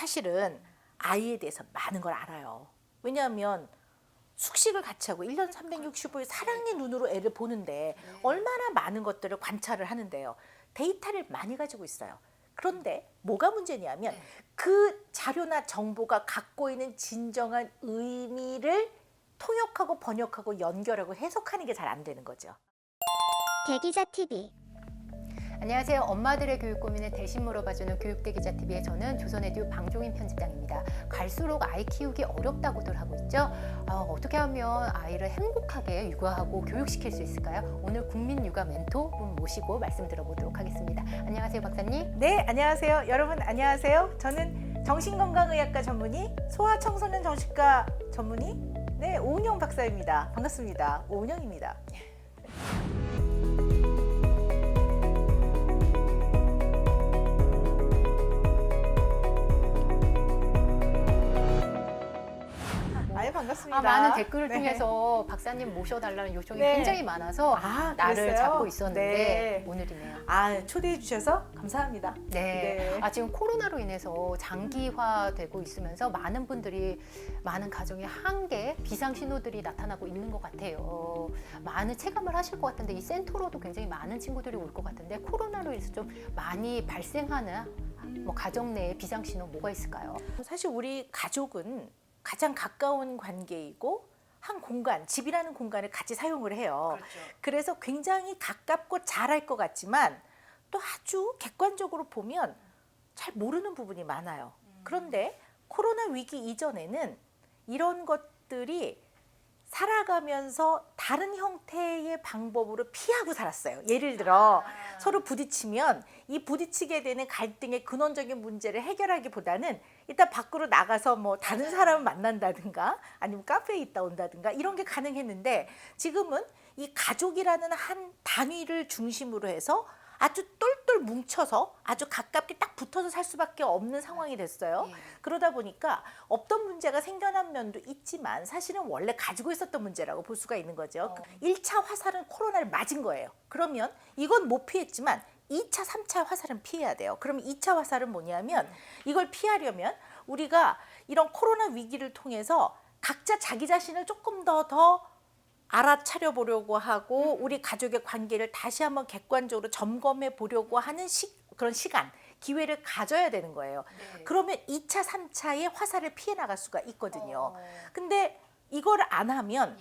사실은 아이에 대해서 많은 걸 알아요. 왜냐하면 숙식을 같이 하고 1년 365일 사랑의 눈으로 애를 보는데 얼마나 많은 것들을 관찰을 하는데요. 데이터를 많이 가지고 있어요. 그런데 뭐가 문제냐면 그 자료나 정보가 갖고 있는 진정한 의미를 통역하고 번역하고 연결하고 해석하는 게 잘 안 되는 거죠. 대기자 TV 안녕하세요. 엄마들의 교육 고민을 대신 물어봐주는 교육대기자 TV의 저는 조선에듀 방종인 편집장입니다. 갈수록 아이 키우기 어렵다고들 하고 있죠. 아, 어떻게 하면 아이를 행복하게 육아하고 교육시킬 수 있을까요? 오늘 국민 육아 멘토 분 모시고 말씀 들어보도록 하겠습니다. 안녕하세요, 박사님. 네, 안녕하세요. 여러분 안녕하세요. 저는 정신건강의학과 전문의, 소아청소년 정신과 전문의, 네, 오은영 박사입니다. 반갑습니다. 오은영입니다. 반갑습니다. 아, 많은 댓글을 네. 통해서 박사님 모셔달라는 요청이 네. 굉장히 많아서 아, 나를 그랬어요? 잡고 있었는데 네. 오늘이네요. 아 초대해 주셔서 감사합니다. 네. 네. 아, 지금 코로나로 인해서 장기화되고 있으면서 많은 분들이 많은 가정의 한계, 비상 신호들이 나타나고 있는 것 같아요. 많은 체감을 하실 것 같은데 이 센터로도 굉장히 많은 친구들이 올 것 같은데 코로나로 인해서 좀 많이 발생하는 뭐 가정 내의 비상 신호 뭐가 있을까요? 사실 우리 가족은 가장 가까운 관계이고 한 공간, 집이라는 공간을 같이 사용을 해요. 그래서 굉장히 가깝고 잘할 것 같지만 또 아주 객관적으로 보면 잘 모르는 부분이 많아요. 그런데 코로나 위기 이전에는 이런 것들이 살아가면서 다른 형태의 방법으로 피하고 살았어요. 예를 들어 서로 부딪히면 이 부딪히게 되는 갈등의 근원적인 문제를 해결하기보다는 일단 밖으로 나가서 뭐 다른 사람을 만난다든가 아니면 카페에 있다 온다든가 이런 게 가능했는데 지금은 이 가족이라는 한 단위를 중심으로 해서 아주 똘똘 뭉쳐서 아주 가깝게 딱 붙어서 살 수밖에 없는 상황이 됐어요. 그러다 보니까 없던 문제가 생겨난 면도 있지만 사실은 원래 가지고 있었던 문제라고 볼 수가 있는 거죠. 그 1차 화살은 코로나를 맞은 거예요. 그러면 이건 못 피했지만 2차, 3차 화살은 피해야 돼요. 그러면 2차 화살은 뭐냐면 이걸 피하려면 우리가 이런 코로나 위기를 통해서 각자 자기 자신을 조금 더더 알아차려 보려고 하고 우리 가족의 관계를 다시 한번 객관적으로 점검해 보려고 하는 시, 그런 시간, 기회를 가져야 되는 거예요. 그러면 2차, 3차의 화살을 피해 나갈 수가 있거든요. 근데 이걸 안 하면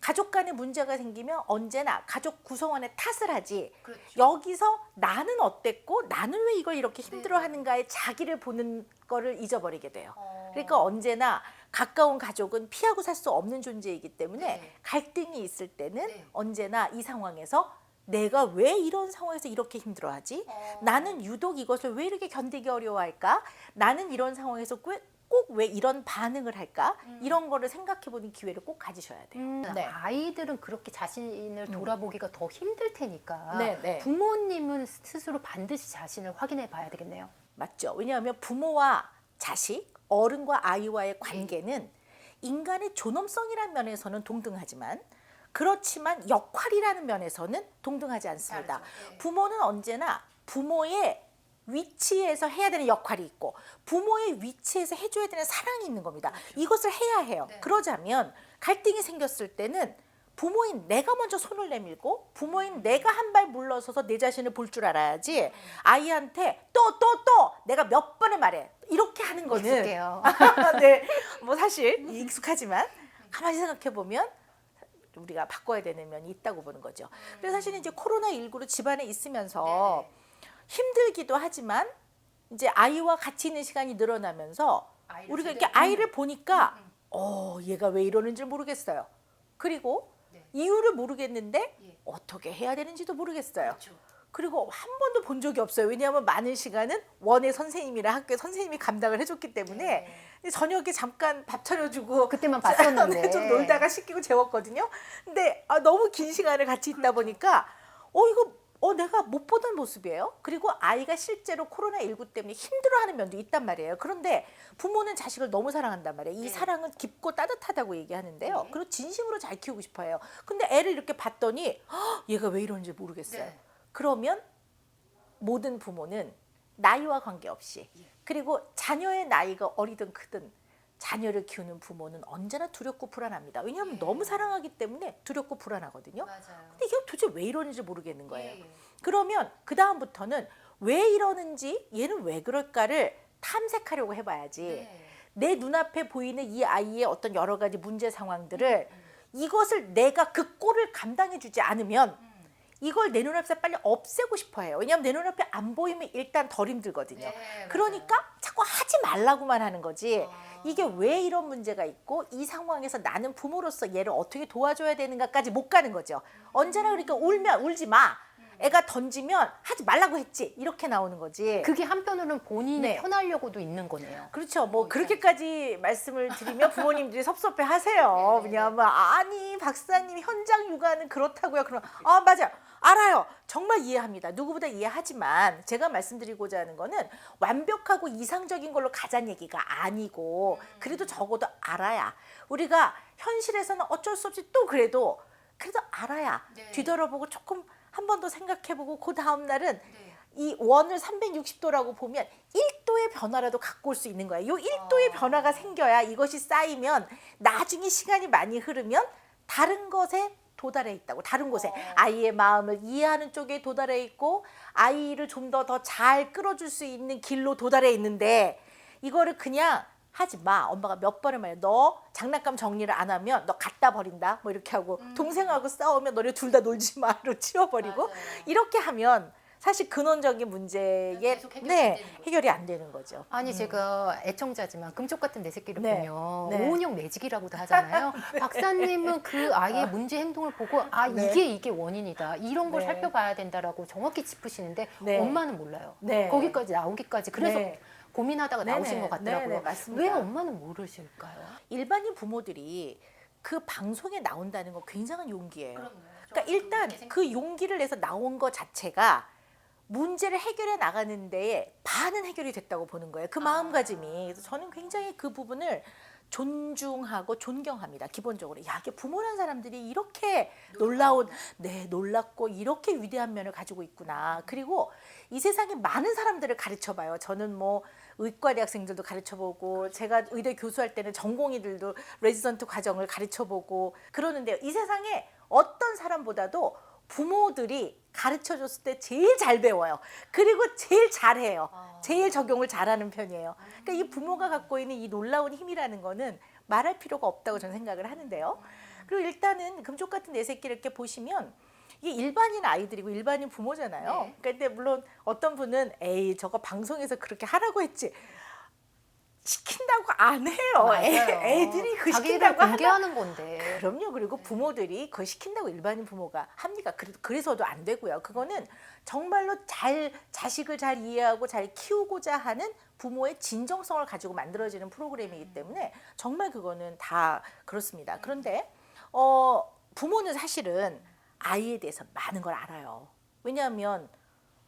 가족 간에 문제가 생기면 언제나 가족 구성원의 탓을 하지. 여기서 나는 어땠고 나는 왜 이걸 이렇게 힘들어하는가에 자기를 보는 거를 잊어버리게 돼요. 그러니까 언제나 가까운 가족은 피하고 살 수 없는 존재이기 때문에 네. 갈등이 있을 때는 네. 언제나 이 상황에서 내가 왜 이런 상황에서 이렇게 힘들어하지? 나는 유독 이것을 왜 이렇게 견디기 어려워할까? 나는 이런 상황에서 꼭왜 이런 반응을 할까? 이런 거를 생각해 보는 기회를 꼭 가지셔야 돼요. 네. 아이들은 그렇게 자신을 돌아보기가 더 힘들 테니까 네, 네. 부모님은 스스로 반드시 자신을 확인해 봐야 되겠네요. 맞죠. 왜냐하면 부모와 자식, 어른과 아이와의 관계는 인간의 존엄성이라는 면에서는 동등하지만 그렇지만 역할이라는 면에서는 동등하지 않습니다. 예. 부모는 언제나 부모의 위치에서 해야 되는 역할이 있고 부모의 위치에서 해줘야 되는 사랑이 있는 겁니다. 이것을 해야 해요. 네. 그러자면 갈등이 생겼을 때는 부모인 내가 먼저 손을 내밀고 부모인 내가 한 발 물러서서 내 자신을 볼 줄 알아야지 아이한테 또또 또 내가 몇 번을 말해 이렇게 하는 거는 익숙해요. 네, 뭐 사실 익숙하지만 가만히 생각해 보면 우리가 바꿔야 되는 면이 있다고 보는 거죠. 그래서 사실은 이제 코로나 19로 집안에 있으면서 힘들기도 하지만 이제 아이와 같이 있는 시간이 늘어나면서 우리가 이렇게 아이를 보니까 어 얘가 왜 이러는지 모르겠어요. 그리고 네. 이유를 모르겠는데 예. 어떻게 해야 되는지도 모르겠어요. 그렇죠. 그리고 한 번도 본 적이 없어요. 왜냐하면 많은 시간은 원의 선생님이랑 학교 선생님이 감당을 해줬기 때문에 저녁에 잠깐 밥 차려주고 그때만 봤었는데 좀 놀다가 씻기고 재웠거든요. 근데 아, 너무 긴 시간을 같이 있다 보니까 어 이거 어 내가 못 보던 모습이에요. 그리고 아이가 실제로 코로나 19 때문에 힘들어하는 면도 있단 말이에요. 그런데 부모는 자식을 너무 사랑한단 말이에요. 이 네. 사랑은 깊고 따뜻하다고 얘기하는데요. 네. 그리고 진심으로 잘 키우고 싶어요. 근데 애를 이렇게 봤더니 헉, 얘가 왜 이러는지 모르겠어요. 네. 그러면 모든 부모는 나이와 관계없이 그리고 자녀의 나이가 어리든 크든 자녀를 키우는 부모는 언제나 두렵고 불안합니다. 왜냐하면 예. 너무 사랑하기 때문에 두렵고 불안하거든요. 맞아요. 근데 이게 도대체 왜 이러는지 모르겠는 거예요. 예, 예. 그러면 그 다음부터는 왜 이러는지 얘는 왜 그럴까를 탐색하려고 해봐야지. 네. 내 눈앞에 보이는 이 아이의 어떤 여러 가지 문제 상황들을 음. 이것을 내가 그 꼴을 감당해주지 않으면 음. 이걸 내 눈앞에서 빨리 없애고 싶어 해요. 왜냐하면 내 눈앞에 안 보이면 일단 덜 힘들거든요. 네, 그러니까 자꾸 하지 말라고만 하는 거지. 아. 이게 왜 이런 문제가 있고 이 상황에서 나는 부모로서 얘를 어떻게 도와줘야 되는가까지 못 가는 거죠. 언제나 그러니까 울면 울지 마. 애가 던지면 하지 말라고 했지. 이렇게 나오는 거지. 그게 한편으로는 본인이 네. 편하려고도 있는 거네요. 그렇죠. 뭐 어, 그렇게까지 말씀을 드리면 부모님들이 섭섭해 하세요. 네, 네, 왜냐하면 아니 박사님 현장 육아는 그렇다고요. 그럼 아 맞아요. 알아요. 정말 이해합니다. 누구보다 이해하지만 제가 말씀드리고자 하는 거는 완벽하고 이상적인 걸로 가자는 얘기가 아니고 그래도 적어도 알아야 우리가 현실에서는 어쩔 수 없이 또 그래도 그래도 알아야 네. 뒤돌아보고 조금 한 번 더 생각해보고 그 다음 날은 네. 이 원을 360도라고 보면 1도의 변화라도 갖고 올 수 있는 거예요. 요 1도의 어. 변화가 생겨야 이것이 쌓이면 나중에 시간이 많이 흐르면 다른 것에 도달해 있다고. 다른 곳에 어. 아이의 마음을 이해하는 쪽에 도달해 있고 아이를 좀 더 더 잘 끌어줄 수 있는 길로 도달해 있는데 이거를 그냥 하지 마. 엄마가 몇 번을 말해. 너 장난감 정리를 안 하면 너 갖다 버린다. 뭐 이렇게 하고 동생하고 싸우면 너네 둘 다 놀지 마로 치워버리고 음. 맞아요. 이렇게 하면 사실 근원적인 문제에 계속 해결이 안 네, 되는 거죠. 해결이 안 되는 거죠. 아니 제가 애청자지만 금쪽 같은 내 새끼를 네. 보면 네. 오은영 매직이라고도 하잖아요. 박사님은 그 아이의 문제 행동을 보고 아 네. 이게 이게 원인이다 이런 걸 네. 살펴봐야 된다라고 정확히 짚으시는데 네. 엄마는 몰라요. 네. 거기까지 나오기까지 그래서 네. 고민하다가 네네. 나오신 것 같더라고요. 네네, 맞습니다. 왜 엄마는 모르실까요? 일반인 부모들이 그 방송에 나온다는 건 굉장한 용기예요. 그럼요. 그러니까 일단 그 용기를 내서 나온 것 자체가 문제를 해결해 나가는 데에 반은 해결이 됐다고 보는 거예요. 그 마음가짐이. 그래서 저는 굉장히 그 부분을 존중하고 존경합니다. 기본적으로. 야, 이게 부모란 사람들이 이렇게 놀라운, 네, 놀랍고 이렇게 위대한 면을 가지고 있구나. 그리고 이 세상에 많은 사람들을 가르쳐 봐요. 저는 뭐 의과 대학생들도 가르쳐 보고 제가 의대 교수할 때는 전공의들도 레지던트 과정을 가르쳐 보고 그러는데요. 이 세상에 어떤 사람보다도 부모들이 가르쳐 줬을 때 제일 잘 배워요. 그리고 제일 잘해요. 아. 제일 적용을 잘하는 편이에요. 그러니까 이 부모가 갖고 있는 이 놀라운 힘이라는 거는 말할 필요가 없다고 저는 생각을 하는데요. 그리고 일단은 금쪽 같은 내 새끼를 이렇게 보시면 이게 일반인 아이들이고 일반인 부모잖아요. 네. 그런데 물론 어떤 분은 에이 저거 방송에서 그렇게 하라고 했지 시킨다고 안 해요. 맞아요. 애, 애들이 그 자기를 시킨다고 하나 공개하는 건데. 그럼요. 그리고 부모들이 그걸 시킨다고 일반인 부모가 합니까? 그래도 그래서도 안 되고요. 그거는 정말로 잘 자식을 잘 이해하고 잘 키우고자 하는 부모의 진정성을 가지고 만들어지는 프로그램이기 때문에 정말 그거는 다 그렇습니다. 그런데 어 부모는 사실은 아이에 대해서 많은 걸 알아요. 왜냐하면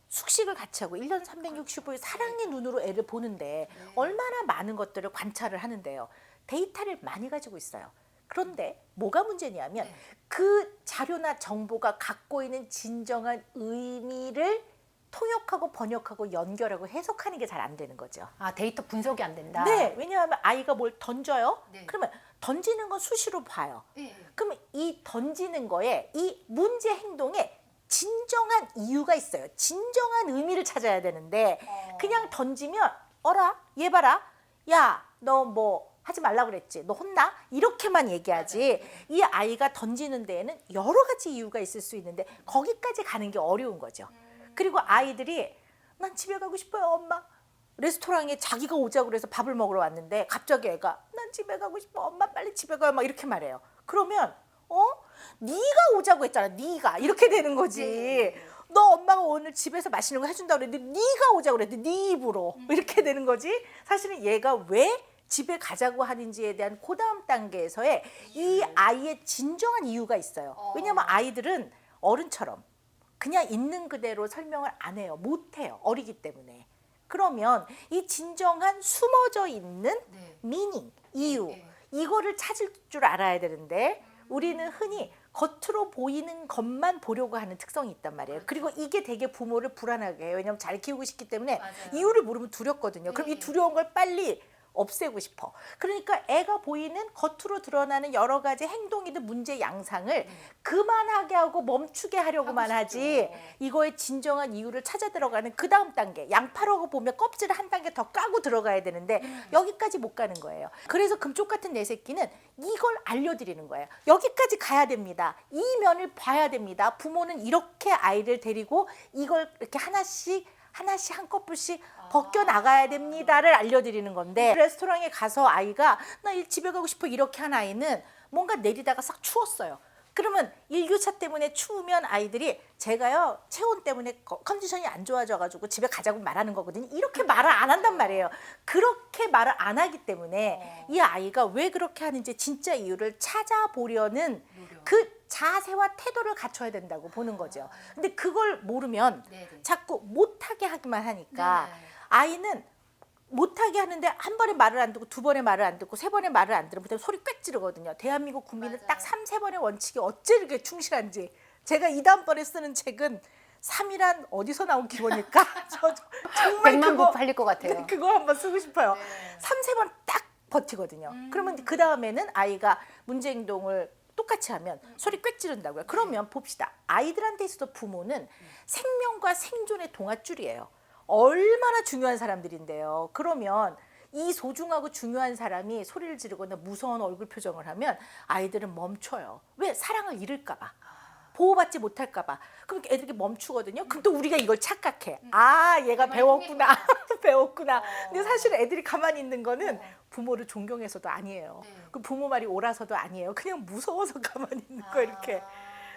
숙식을 같이 하고 1년 365일 사랑의 눈으로 애를 보는데 얼마나 많은 것들을 관찰을 하는데요. 데이터를 많이 가지고 있어요. 그런데 뭐가 문제냐면 네. 그 자료나 정보가 갖고 있는 진정한 의미를 통역하고 번역하고 연결하고 해석하는 게 잘 안 되는 거죠. 아 데이터 분석이 안 된다. 네, 왜냐하면 아이가 뭘 던져요? 네. 그러면 던지는 건 수시로 봐요. 네. 그러면 이 던지는 거에 이 문제 행동에 진정한 이유가 있어요. 진정한 의미를 찾아야 되는데 어. 그냥 던지면 어라? 얘 봐라. 야 너 뭐 하지 말라 그랬지? 너 혼나? 이렇게만 얘기하지. 이 아이가 던지는 데에는 여러 가지 이유가 있을 수 있는데 거기까지 가는 게 어려운 거죠. 그리고 아이들이 난 집에 가고 싶어요 엄마. 레스토랑에 자기가 오자고 그래서 밥을 먹으러 왔는데 갑자기 애가 난 집에 가고 싶어. 엄마 빨리 집에 가요. 막 이렇게 말해요. 그러면 어 네가 오자고 했잖아 네가 이렇게 되는 거지. 네. 너 엄마가 오늘 집에서 맛있는 거 해준다고 그랬는데 네가 오자고 그랬는데 네 입으로 음. 이렇게 되는 거지. 사실은 얘가 왜 집에 가자고 하는지에 대한 그 다음 단계에서의 이 아이의 진정한 이유가 있어요. 어. 왜냐하면 아이들은 어른처럼 그냥 있는 그대로 설명을 안 해요. 못 해요. 어리기 때문에. 그러면 이 진정한 숨어져 있는 네. 미닝, 이유, 네. 이거를 찾을 줄 알아야 되는데 우리는 흔히 겉으로 보이는 것만 보려고 하는 특성이 있단 말이에요. 그리고 이게 되게 부모를 불안하게 해요. 왜냐하면 잘 키우고 싶기 때문에 맞아요. 이유를 모르면 두렵거든요. 그럼 네. 이 두려운 걸 빨리 없애고 싶어. 그러니까 애가 보이는 겉으로 드러나는 여러 가지 행동이든 문제 양상을 그만하게 하고 멈추게 하려고만. 하지 이거의 진정한 이유를 찾아 들어가는 그 다음 단계 양파라고 보면 껍질을 한 단계 더 까고 들어가야 되는데 음. 여기까지 못 가는 거예요. 그래서 금쪽 같은 내 새끼는 이걸 알려드리는 거예요. 여기까지 가야 됩니다. 이 면을 봐야 됩니다. 부모는 이렇게 아이를 데리고 이걸 이렇게 하나씩 하나씩 한 커플씩 벗겨 나가야 됩니다를 알려드리는 건데 레스토랑에 가서 아이가 나 일- 집에 가고 싶어 이렇게 한 아이는 뭔가 내리다가 싹 추웠어요. 그러면 일교차 때문에 추우면 아이들이 제가요 체온 때문에 거- 컨디션이 안 좋아져가지고 집에 가자고 말하는 거거든요. 이렇게 말을 안 한단 말이에요. 그렇게 말을 안 하기 때문에 이 아이가 왜 그렇게 하는지 진짜 이유를 찾아보려는 그 자세와 태도를 갖춰야 된다고 보는 거죠. 근데 그걸 모르면. 자꾸 못하게 하기만 하니까 네. 아이는 못하게 하는데 한 번에 말을 안 듣고 두 번에 말을 안 듣고 세 번에 말을 안 들으면 소리 꽥 지르거든요. 대한민국 국민은 맞아요. 딱삼세 번의 원칙이 어째 이렇게 충실한지 제가 이 다음번에 쓰는 책은 삼이란 어디서 나온 기원일까? 저, 저 정말 백만 그거, 부 팔릴 것 같아요. 네, 그거 한번 쓰고 싶어요. 네. 삼세번 딱 버티거든요. 음. 그러면 그 다음에는 아이가 문제 행동을 똑같이 하면 음. 소리 꽥 지른다고요. 그러면 봅시다. 아이들한테 있어서 부모는 음. 생명과 생존의 동아줄이에요. 얼마나 중요한 사람들인데요. 그러면 이 소중하고 중요한 사람이 소리를 지르거나 무서운 얼굴 표정을 하면 아이들은 멈춰요. 왜? 사랑을 잃을까봐. 보호받지 못할까봐. 그럼 애들이 멈추거든요. 그럼 또 우리가 이걸 착각해. 아, 얘가 배웠구나. 배웠구나. 근데 사실 애들이 가만히 있는 거는 부모를 존경해서도 아니에요. 네. 그 부모 말이 옳아서도 아니에요. 그냥 무서워서 가만히 있는 거예요, 이렇게.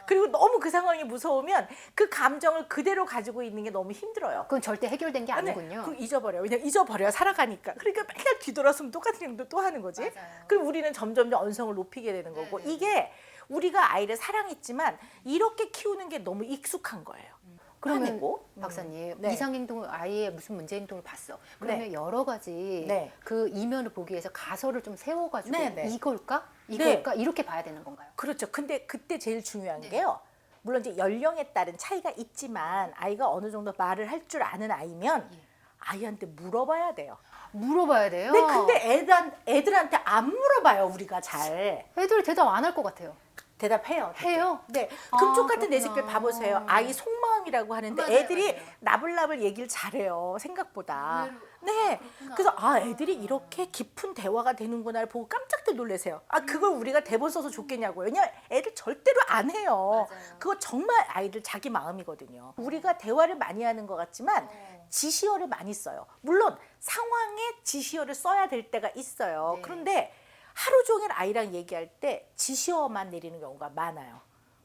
아. 그리고 너무 그 상황이 무서우면 그 감정을 그대로 가지고 있는 게 너무 힘들어요. 그건 절대 해결된 게 네, 아니군요. 그럼 잊어버려요. 왜냐면 잊어버려요. 살아가니까. 그러니까 맨날 뒤돌아서면 똑같은 행동 또 하는 거지. 맞아요. 그럼 우리는 점점 언성을 높이게 되는 거고 네, 네. 이게 우리가 아이를 사랑했지만 이렇게 키우는 게 너무 익숙한 거예요. 그러면 화내고. 음. 박사님 네. 이상 행동을 아이의 무슨 문제 행동을 봤어. 그러면 여러 가지 네. 그 이면을 보기 위해서 가설을 좀 세워가지고 네, 네. 이걸까 이걸까 이렇게 봐야 되는 건가요? 그렇죠. 근데 그때 제일 중요한 네. 게요. 물론 이제 연령에 따른 차이가 있지만 아이가 어느 정도 말을 할 줄 아는 아이면 예. 아이한테 물어봐야 돼요. 물어봐야 돼요. 네, 근데 애들, 애들한테 안 물어봐요, 우리가 잘. 애들 대답 안 할 것 같아요. 대답해요. 해요? 네. 아, 금쪽 같은 내. 새끼 봐보세요. 아이 속마음이라고 하는데 맞아요, 애들이 맞아요. 나불나불 얘기를 잘해요. 생각보다. 네. 그렇구나. 그래서 아, 애들이 이렇게 깊은 대화가 되는구나를 보고 깜짝들 놀라세요. 아, 그걸 우리가 대본 써서 좋겠냐고요. 왜냐면 애들 절대로 안 해요. 맞아요. 그거 정말 아이들 자기 마음이거든요. 우리가 대화를 많이 하는 것 같지만 어. 지시어를 많이 써요. 물론 상황에 지시어를 써야 될 때가 있어요. 네. 그런데 하루 종일 아이랑 얘기할 때 지시어만 내리는 경우가 많아요.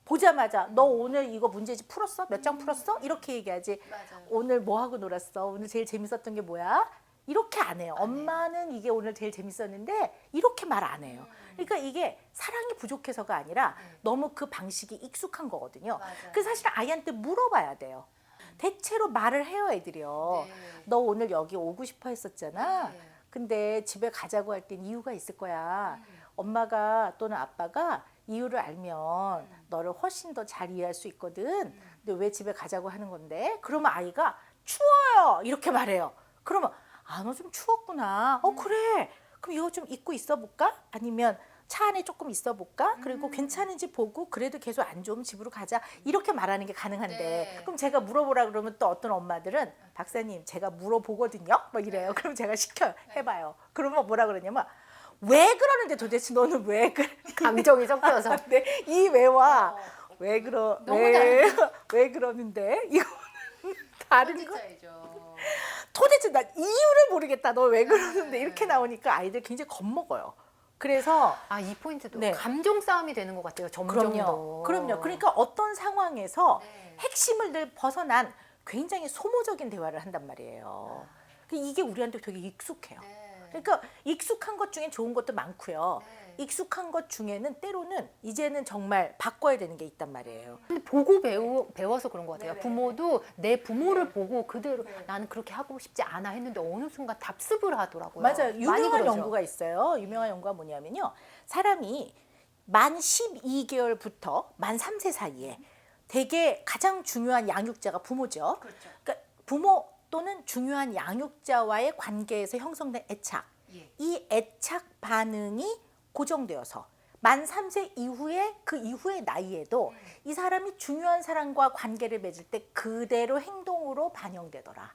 보자마자 너 오늘 이거 문제집 풀었어? 몇 장 풀었어? 이렇게 얘기하지. 맞아요. 오늘 뭐 하고 놀았어? 오늘 제일 재밌었던 게 뭐야? 이렇게 안 해요. 엄마는 이게 오늘 제일 재밌었는데 이렇게 말 안 해요. 그러니까 이게 사랑이 부족해서가 아니라 너무 그 방식이 익숙한 거거든요. 맞아요. 그래서 사실 아이한테 물어봐야 돼요. 대체로 말을 해요, 애들이요. 네. 너 오늘 여기 오고 싶어 했었잖아. 네. 근데 집에 가자고 할 땐 이유가 있을 거야. 엄마가 또는 아빠가 이유를 알면 너를 훨씬 더 잘 이해할 수 있거든. 근데 왜 집에 가자고 하는 건데? 그러면 아이가 추워요. 이렇게 말해요. 그러면 아, 너 좀 추웠구나. 어, 그래. 그럼 이거 좀 입고 있어 볼까? 아니면 차 안에 조금 있어 볼까? 그리고 괜찮은지 보고 그래도 계속 안 좋으면 집으로 가자. 이렇게 말하는 게 가능한데. 네. 그럼 제가 물어보라 그러면 또 어떤 엄마들은 박사님 제가 물어보거든요. 막 이래요. 그럼 제가 시켜요. 해봐요. 그러면 뭐라 그러냐면 왜 그러는데 도대체 너는 왜 그래? 감정이 섞여서 네, 이 왜와 왜 그러 너무 왜, 왜 그러는데 이거는 다른 거 진짜이죠. 도대체 나 이유를 모르겠다 너 왜 그러는데 이렇게 나오니까 아이들 굉장히 겁먹어요 그래서 아 이 포인트도 네. 감정 싸움이 되는 것 같아요. 점점 그럼요 더. 그럼요 그러니까 어떤 상황에서 네. 핵심을 늘 벗어난 굉장히 소모적인 대화를 한단 말이에요 그 이게 우리한테 되게 익숙해요 네. 그러니까 익숙한 것 중엔 좋은 것도 많고요 네. 익숙한 것 중에는 때로는 이제는 정말 바꿔야 되는 게 있단 말이에요. 근데 보고 배우, 배워서 그런 것 같아요. 네네. 부모도 내 부모를 보고 그대로 나는 그렇게 하고 싶지 않아 했는데 어느 순간 답습을 하더라고요. 맞아요. 유명한. 연구가 있어요. 유명한 연구가 뭐냐면요. 사람이 만 12개월부터 만 3세 사이에 되게 가장 중요한 양육자가 부모죠. 그렇죠. 그러니까 부모 또는 중요한 양육자와의 관계에서 형성된 애착. 예. 이 애착 반응이 고정되어서 만 3세 이후에 그 이후의 나이에도 이 사람이 중요한 사람과 관계를 맺을 때 그대로 행동으로 반영되더라.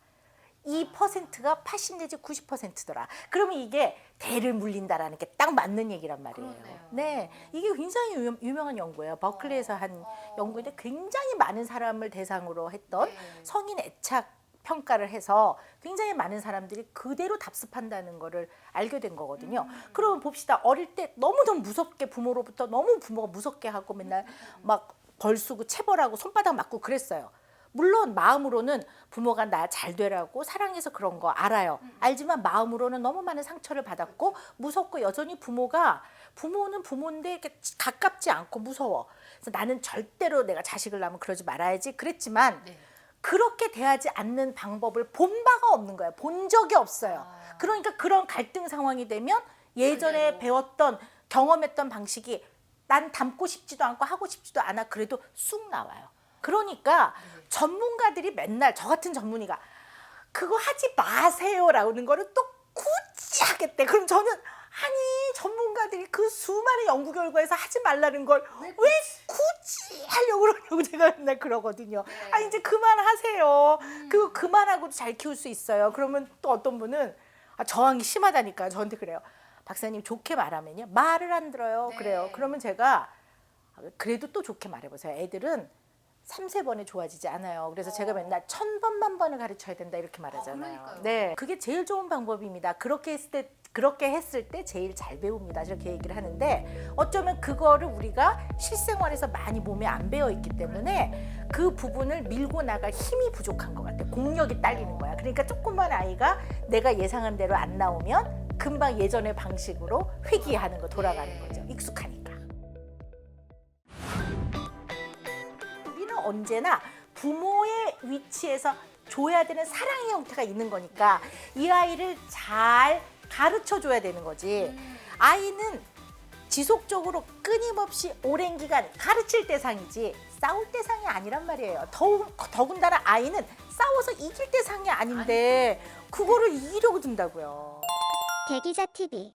이 퍼센트가 80 내지 90%더라. 그러면 이게 대를 물린다라는 게 딱 맞는 얘기란 말이에요. 그렇네요. 네, 이게 굉장히 유명, 유명 한 연구예요. 버클리에서 한 연구인데 굉장히 많은 사람을 대상으로 했던 네. 성인 애착 평가를 해서 굉장히 많은 사람들이 그대로 답습한다는 거를 알게 된 거거든요. 그러면 봅시다. 어릴 때 너무너무 무섭게 부모로부터 너무 부모가 무섭게 하고 맨날 막 벌쓰고 체벌하고 손바닥 맞고 그랬어요. 물론 마음으로는 부모가 나 잘 되라고 사랑해서 그런 거 알아요. 알지만 마음으로는 너무 많은 상처를 받았고 무섭고 여전히 부모가 부모는 부모인데 이렇게 가깝지 않고 무서워. 그래서 나는 절대로 내가 자식을 낳으면 그러지 말아야지 그랬지만 네. 그렇게 대하지 않는 방법을 본 바가 없는 거예요. 본 적이 없어요. 아. 그러니까 그런 갈등 상황이 되면 예전에 그대로. 배웠던 경험했던 방식이 난 닮고 싶지도 않고 하고 싶지도 않아 그래도 쑥 나와요. 그러니까 네. 전문가들이 맨날 저 같은 전문의가 그거 하지 마세요라는 거를 또 굳이 하겠대. 그럼 저는 아니 전문가들이 그 수많은 연구 결과에서 하지 말라는 걸 왜 굳이 하려고 그러냐고 제가 맨날 그러거든요. 네. 아 이제 그만하세요. 음. 그거 그만하고도 잘 키울 수 있어요. 그러면 또 어떤 분은 아, 저항이 심하다니까요. 저한테 그래요. 박사님 좋게 말하면요 말을 안 들어요. 네. 그래요. 그러면 제가 그래도 또 좋게 말해보세요. 애들은 삼세 번에 좋아지지 않아요. 그래서 제가 어. 맨날 천 번만 번을 가르쳐야 된다 이렇게 말하잖아요. 그러니까요. 네, 그게 제일 좋은 방법입니다. 그렇게 했을 때 그렇게 했을 때 제일 잘 배웁니다. 이렇게 얘기를 하는데 어쩌면 그거를 우리가 실생활에서 많이 몸에 안 배어 있기 때문에 그 부분을 밀고 나갈 힘이 부족한 것 같아. 공력이 딸리는 거야. 그러니까 조그만 아이가 내가 예상한 대로 안 나오면 금방 예전의 방식으로 회귀하는 거 돌아가는 네. 거죠. 익숙하니까. 우리는 언제나 부모의 위치에서 줘야 되는 사랑의 형태가 있는 거니까 이 아이를 잘 가르쳐 줘야 되는 거지. 아이는 지속적으로 끊임없이 오랜 기간 가르칠 대상이지 싸울 대상이 아니란 말이에요. 더우, 더군다나 아이는 싸워서 이길 대상이 아닌데 그거를 이기려고 든다고요. 대기자 TV